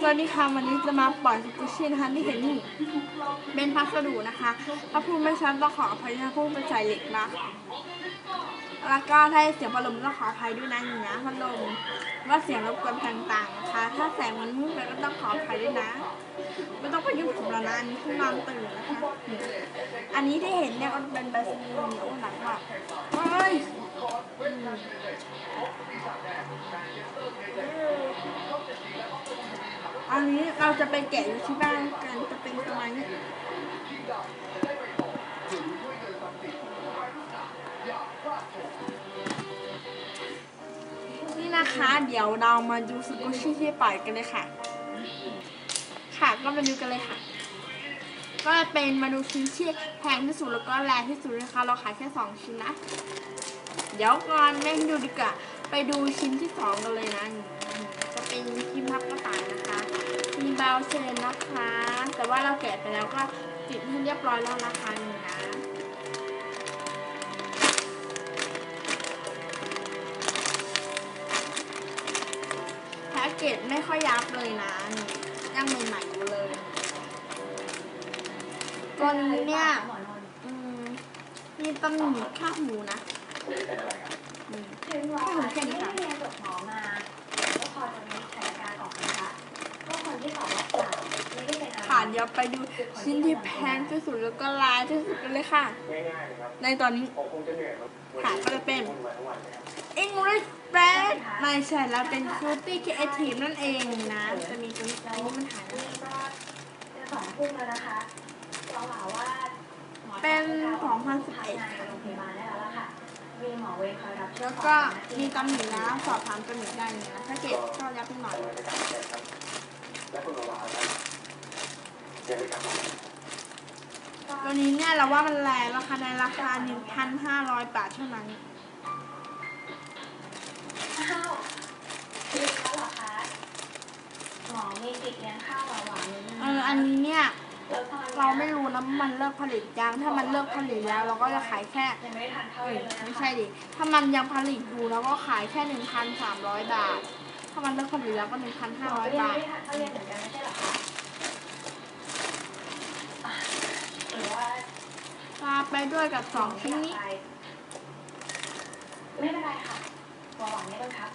สวัสดีค่ะวันนี้จะมาปล่อยสกุชชี่นะคะที่เห็นนี่เป็นพัสดุนะคะ ถ้าพูดไม่ชัดต้องขออภัยนะพูดเป็นสายเหล็กนะแล้วก็ถ้าเสียงพัดลมต้องขออภัยด้วยนะนี่นะพัดลมว่าเสียงรบกวนต่างๆนะคะ ถ้าแสงมันมืดไปก็ต้องขออภัยด้วยนะไม่ต้องไปยุ่งกับเรานะอันนี้เพิ่งนอนตื่นนะคะอันนี้ที่เห็นเนี่ยมันเป็นใบสนีเหนียวหนักมากเฮ้ยอืม อันนี้เราจะไปแกะอยู่ที่บ้านกันจะเป็นประมาณนี้นี่นะคะ เดี๋ยวเรามาดูสกุชชี่ที่ปล่อยกันเลยค่ะ ค่ะก็มาดูกันเลยค่ะ ก็เป็นมาดูชิ้นที่แพงที่สุดแล้วก็แรงที่สุดนะคะเราขายแค่สองชิ้นนะ เดี๋ยวก่อนไม่ให้ดูดีกว่าไปดูชิ้นที่สองกันเลยนะ จะเป็นพิมพ์พับกระต่าย มีเบลเชนนะคะ แต่ว่าเราแกะไปแล้วก็ติดให้เรียบร้อยแล้วนะคะนี่นะแพ็กเกจไม่ค่อยยับเลยนะนี่ยังใหม่ๆอยู่เลย ตัวนี้เนี่ยอืมมีตำหนิข้างหูนะอืม ถึงหมอคะที่ไม่ได้เรียนจบหมอมาก็พอจะมีแผนการออกนะคะก็คนที่ตอบว่าเปล่าไม่ได้ เป็นอะไรค่ะเดี๋ยวไปดูชิ้นที่แพงที่สุดแล้วก็ลายที่สุดกันเลยค่ะง่ายๆเลยครับในตอนนี้ผมคงจะเหนื่อยมากค่ะก็จะเป็นวุ่นวายทั้งวันเลยครับ English Bread ไม่ใช่แล้วเป็น Cutie Creative นั่นเองนะ จะมีตัวนี้ตัวนี้มันหายแล้วนี่ก็จะสองทุ่มแล้วนะคะเราหาว่าหมอเป็นทำงาน2011ในโรงพยาบาลได้แล้วล่ะค่ะมีหมอเวรคอยรับช่วยแล้วก็มีตำหนินะสอบถามตำหนิได้เลยนะถ้าเกตก็ยับไปหน่อยเอ อย่าไปทำอะไรตัวนี้เนี่ยเราว่ามันแรงราคาในราคา 1,500 บาทเท่านั้นข้าวคือเขาเหรอคะหมอมีติดเลี้ยงข้าวหวานๆนิดนึงเอออันนี้เนี่ยแล้วตอนนี้ยเราไม่รู้นะมันเลิกผลิตยังถ้ามันเลิกผลิตแล้ว เราก็จะขายแค่ยังไม่ได้ทานข้าวเอ้ยเลยนะคะไม่ใช่ดิถ้ามันยังผลิตอยู่เราก็ขายแค่1,300บาท ถ้ามันเลิกผลิตแล้วก็หมอก็1,500ยังบาไม่ทได้ทานข้าวเย็นเหมือนกันไม่ใช่เหรอคะอะหรือว่า ตามไป ด้วยกับสองชิ้นนี้ ไม่เป็นไรค่ะเบาหวานไม่ต้องครับ